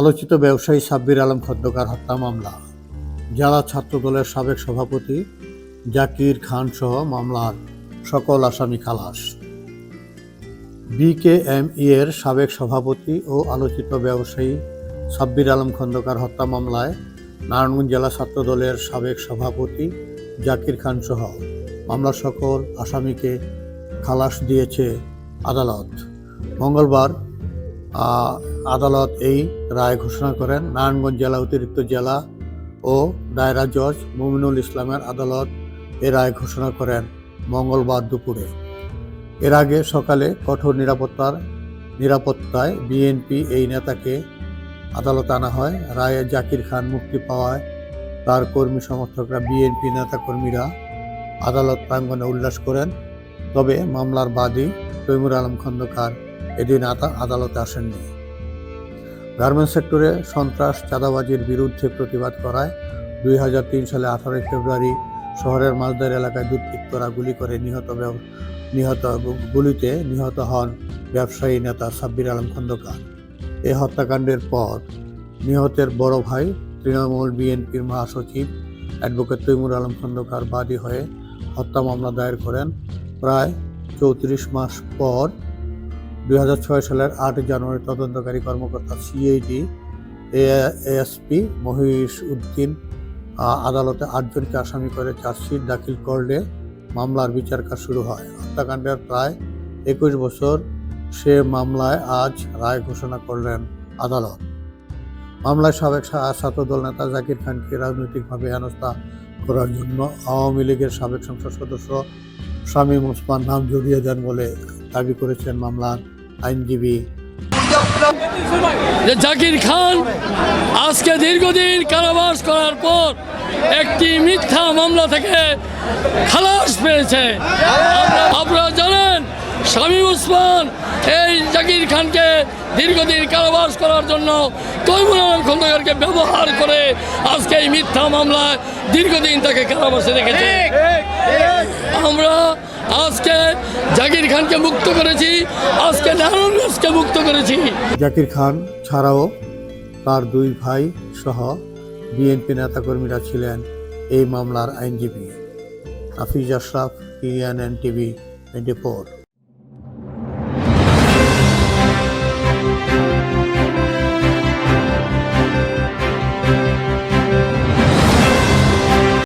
আলোচিত ব্যবসায়ী সাব্বির আলম খন্দকার হত্যা মামলা। জেলা ছাত্রদলের সাবেক সভাপতি জাকির খান সহ মামলার সকল আসামি খালাস। বিকেএমই এর সাবেক সভাপতি ও আলোচিত ব্যবসায়ী সাব্বির আলম খন্দকার হত্যা মামলায় নারায়ণগঞ্জ জেলা ছাত্রদলের সাবেক সভাপতি জাকির খান সহ মামলার সকল আসামিকে খালাস দিয়েছে আদালত। মঙ্গলবার আদালত এই রায় ঘোষণা করেন। নারায়ণগঞ্জ জেলা অতিরিক্ত জেলা ও দায়রা জজ মুমিনুল ইসলামের আদালত এ রায় ঘোষণা করেন মঙ্গলবার দুপুরে। এর আগে সকালে কঠোর নিরাপত্তার নিরাপত্তায় বিএনপি এই নেতাকে আদালত আনা হয়। রায়ে জাকির খান মুক্তি পাওয়ায় তার কর্মী সমর্থকরা বিএনপি নেতাকর্মীরা আদালত প্রাঙ্গণে উল্লাস করেন। তবে মামলার বাদী তৈমুর আলম খন্দকার এদিন আদালতে আসেননি। গার্মেন্টস সেক্টরে সন্ত্রাস, চাঁদাবাজির বিরুদ্ধে প্রতিবাদ করায় দুই হাজার তিন সালে আঠারোই ফেব্রুয়ারি শহরের মালদার এলাকায় দুর্বৃত্তরা গুলি করে নিহত নিহত গুলিতে নিহত হন ব্যবসায়ী নেতা সাব্বির আলম খন্দকার। এই হত্যাকাণ্ডের পর নিহতের বড় ভাই তৃণমূল বিএনপির মহাসচিব অ্যাডভোকেট তৈমুর আলম খন্দকার বাদী হয়ে হত্যা মামলা দায়ের করেন। প্রায় চৌত্রিশ মাস পর দুই হাজার ছয় সালের আট জানুয়ারি তদন্তকারী কর্মকর্তা সিআইডি এএসপি মহিষ উদ্দিন আদালতে আটজনকে আসামি করে চার্জশিট দাখিল করলে মামলার বিচার কাজ শুরু হয়। হত্যাকাণ্ডের প্রায় একুশ বছর সে মামলায় আজ রায় ঘোষণা করলেন আদালত। মামলায় সাবেক ছাত্রদল নেতা জাকির খানকে রাজনৈতিকভাবে হেনস্থা করার জন্য আওয়ামী লীগের সাবেক সংসদ সদস্য শামীম ওসমান নাম জড়িয়ে দেন বলে দাবি করেছেন মামলার আইনজীবী। যে জাকির খান আজকে দীর্ঘদিন কারাবাস করার পর একটি মিথ্যা মামলা থেকে খালাস পেয়েছে। আপনারা জানেন শামীম উসমান এই জাকির খানকে দীর্ঘদিন কারাবাস করার জন্য তৈমুর আলম খন্দকারকে ব্যবহার করে আজকে এই মিথ্যা মামলায় দীর্ঘদিন তাকে কারাবাসে রেখেছে। আমরা আজকে জাকির খানকে মুক্ত করেছি, আজকে নারায়ণগঞ্জকে মুক্ত করেছি। জাকির খান ছাড়াও তার দুই ভাই সহ বিএনপি নেতাকর্মীরা ছিলেন এই মামলার আইনজীবী। Hafiz Ashraf ENN TV, twenty four.